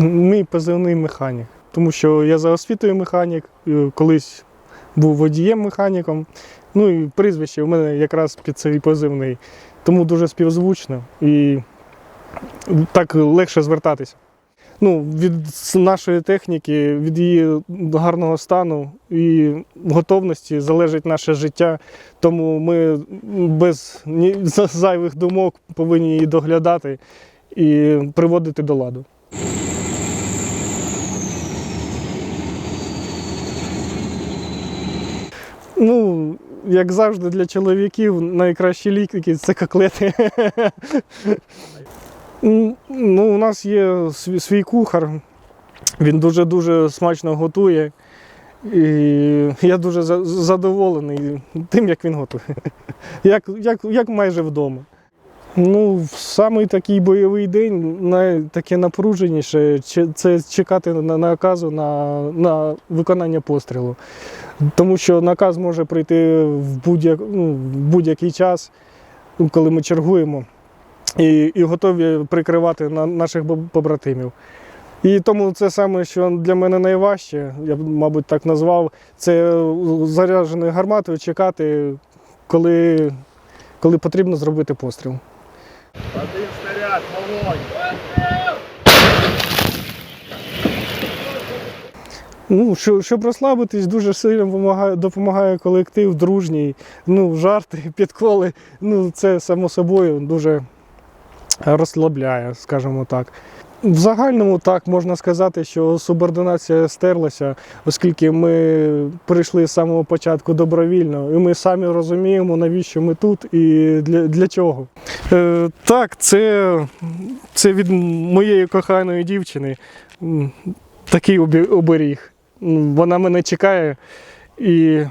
Мій позивний механік, тому що я за освітою механік, колись був водієм-механіком. Ну і прізвище у мене якраз під цей позивний. Тому дуже співзвучно і так легше звертатися. Ну, від нашої техніки, від її гарного стану і готовності залежить наше життя. Тому ми без зайвих думок повинні її доглядати і приводити до ладу. Ну, як завжди, для чоловіків найкращі ліки це коклети. Ну, у нас є свій, кухар, він дуже-дуже смачно готує. І я дуже задоволений тим, як він готує. Як, як, як майже вдома. Ну, самий такий бойовий день, таке напруженіше це чекати на наказу на, на виконання пострілу. Тому що наказ може прийти в ну, будь-який час, ну, коли ми чергуємо, і, і готові прикривати на, наших побратимів. І тому це саме, що для мене найважче, я б, мабуть, так назвав, це зарядженою гарматою чекати, коли, коли потрібно зробити постріл. Один снаряд, вогонь! Ну, щоб розслабитись, дуже сильно допомагає, колектив, дружній, ну, жарти, підколи. Ну, це само собою дуже розслабляє, скажімо так. В загальному так можна сказати, що субординація стерлася, оскільки ми прийшли з самого початку добровільно, і ми самі розуміємо, навіщо ми тут і для, для чого. Е, так, це, це від моєї коханої дівчини. Такий обі- оберіг. Вона мене чекає, і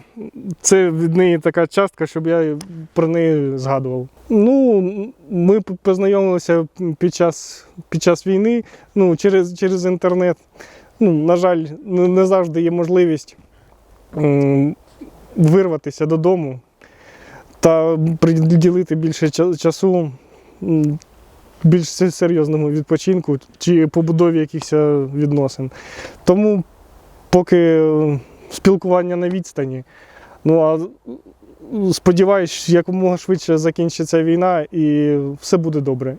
це від неї така частка, щоб я про неї згадував. Ну, ми познайомилися під час, під час війни ну, через, через інтернет. Ну, на жаль, не завжди є можливість вирватися додому та приділити більше часу більш серйозному відпочинку чи побудові якихось відносин. Тому поки спілкування на відстані. Ну а сподіваюсь, якомога швидше закінчиться війна і все буде добре.